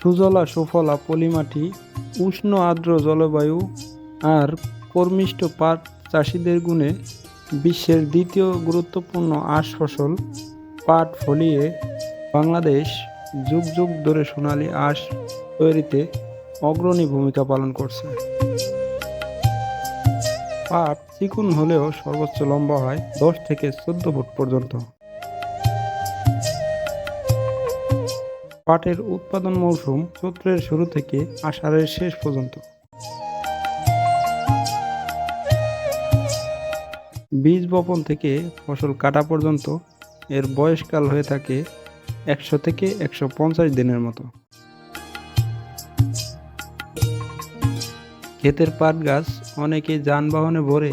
সুজলা, সুফলা, পলিমাটি, উষ্ণ আর্দ্র জলবায়ু আর কর্মিষ্ঠ পাট চাষিদের গুণে বিশ্বের দ্বিতীয় গুরুত্বপূর্ণ আশ ফসল পাট ফলিয়ে বাংলাদেশ যুগ যুগ ধরে সোনালী আঁশ তৈরিতে অগ্রণী ভূমিকা পালন করছে। পাট চিকুন হলেও সর্বোচ্চ লম্বা হয় দশ থেকে চোদ্দ ফুট পর্যন্ত। পাটের উৎপাদন মৌসুম চৈত্রের শুরু থেকে আষাঢ়ের শেষ পর্যন্ত। বীজ বপন থেকে ফসল কাটা পর্যন্ত এর বয়সকাল হয়ে থাকে একশো থেকে একশো পঞ্চাশ দিনের মতো। ক্ষেতের পাট গাছ অনেকে যানবাহনে ভরে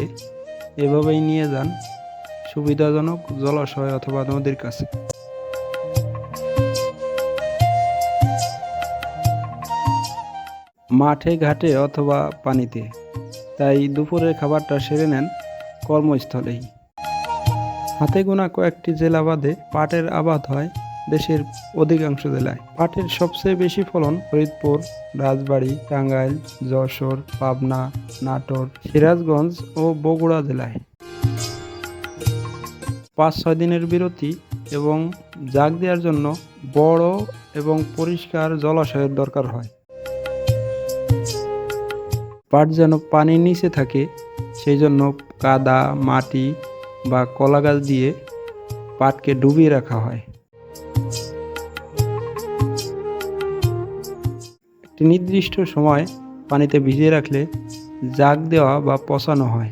এভাবেই নিয়ে যান সুবিধাজনক জলাশয় অথবা নদীর কাছে। মাঠে, ঘাটে অথবা পানিতে। তাই দুপুরের খাবারটা সেরে নেন কর্মস্থলেই। হাতে গোনা কয়েকটি জেলা বাদে পাটের আবাদ হয় দেশের অধিকাংশ জেলায়। পাটের সবচেয়ে বেশি ফলন ফরিদপুর, রাজবাড়ী, টাঙ্গাইল, যশোর, পাবনা, নাটোর, সিরাজগঞ্জ ও বগুড়া জেলায়। পাঁচ ছয় দিনের বিরতি এবং জাগ দেওয়ার জন্য বড় এবং পরিষ্কার জলাশয়ের দরকার হয়। পাট যেন পানির নিচে থাকে সেই জন্য কাদা, মাটি বা কলা গাছ দিয়ে পাটকে ডুবিয়ে রাখা হয়। একটি নির্দিষ্ট সময় পানিতে ভিজিয়ে রাখলে জাগ দেওয়া বা পচানো হয়।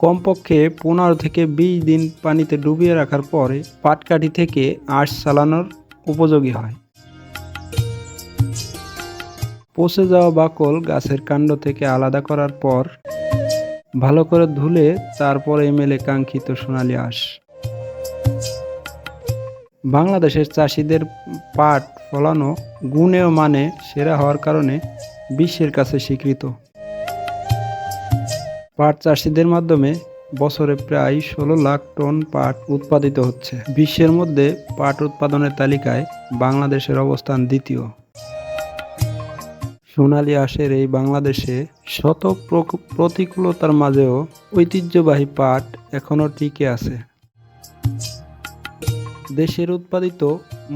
কমপক্ষে পনেরো থেকে বিশ দিন পানিতে ডুবিয়ে রাখার পরে পাটকাঠি থেকে আঁশ চালানোর উপযোগী হয়। পচে যাওয়া বাকল গাছের কাণ্ড থেকে আলাদা করার পর ভালো করে ধুলে তারপরে মেলে কাঙ্ক্ষিত সোনালি আঁশ। বাংলাদেশের চাষিদের পাট ফলানো গুণে ও মানে সেরা হওয়ার কারণে বিশ্বের কাছে স্বীকৃত। পাট চাষিদের মাধ্যমে বছরে প্রায় ষোলো লাখ টন পাট উৎপাদিত হচ্ছে। বিশ্বের মধ্যে পাট উৎপাদনের তালিকায় বাংলাদেশের অবস্থান দ্বিতীয়। সোনালী আঁশের এই বাংলাদেশে শত প্রতিকূলতার মাঝেও ঐতিহ্যবাহী পাট এখনও টিকে আছে। দেশের উৎপাদিত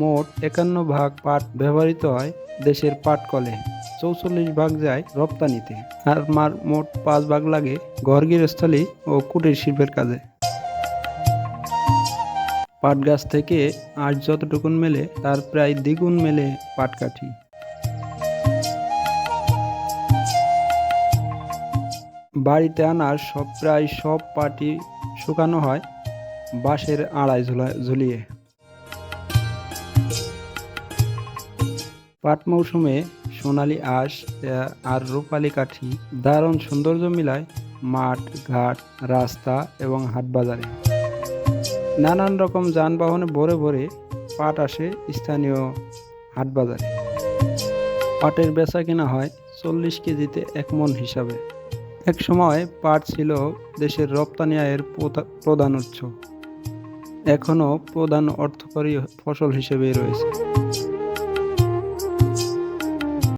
মোট একান্ন ভাগ পাট ব্যবহৃত হয় দেশের পাট কলে চৌচল্লিশ ভাগ যায় রপ্তানিতে, আর মার মোট পাঁচ ভাগ লাগে ঘর গৃহস্থলী ও কুটির শিল্পের কাজে। পাট গাছ থেকে আজ যতটুকুন মেলে, তার প্রায় দ্বিগুণ মেলে পাটকাঠি। বাড়িতে আনার সব প্রায় সব পাটি শুকানো হয় বাঁশের আড়ায় ঝুলা- ঝুলিয়ে। পাট মৌসুমে সোনালী আঁশ আর রূপালী কাঠি দারুণ সৌন্দর্য মিলায় মাঠ, ঘাট, রাস্তা এবং হাট বাজারে। নানান রকম যানবাহনে ভরে ভরে পাট আসে স্থানীয় হাট বাজারে। পাটের বেচা কেনা হয় চল্লিশ কেজিতে এক মন হিসাবে। এক সময় পাট ছিল দেশের রপ্তানি আয়ের প্রধা- প্রধান উৎস। এখনও প্রধান অর্থকরী ফসল হিসেবেই রয়েছে।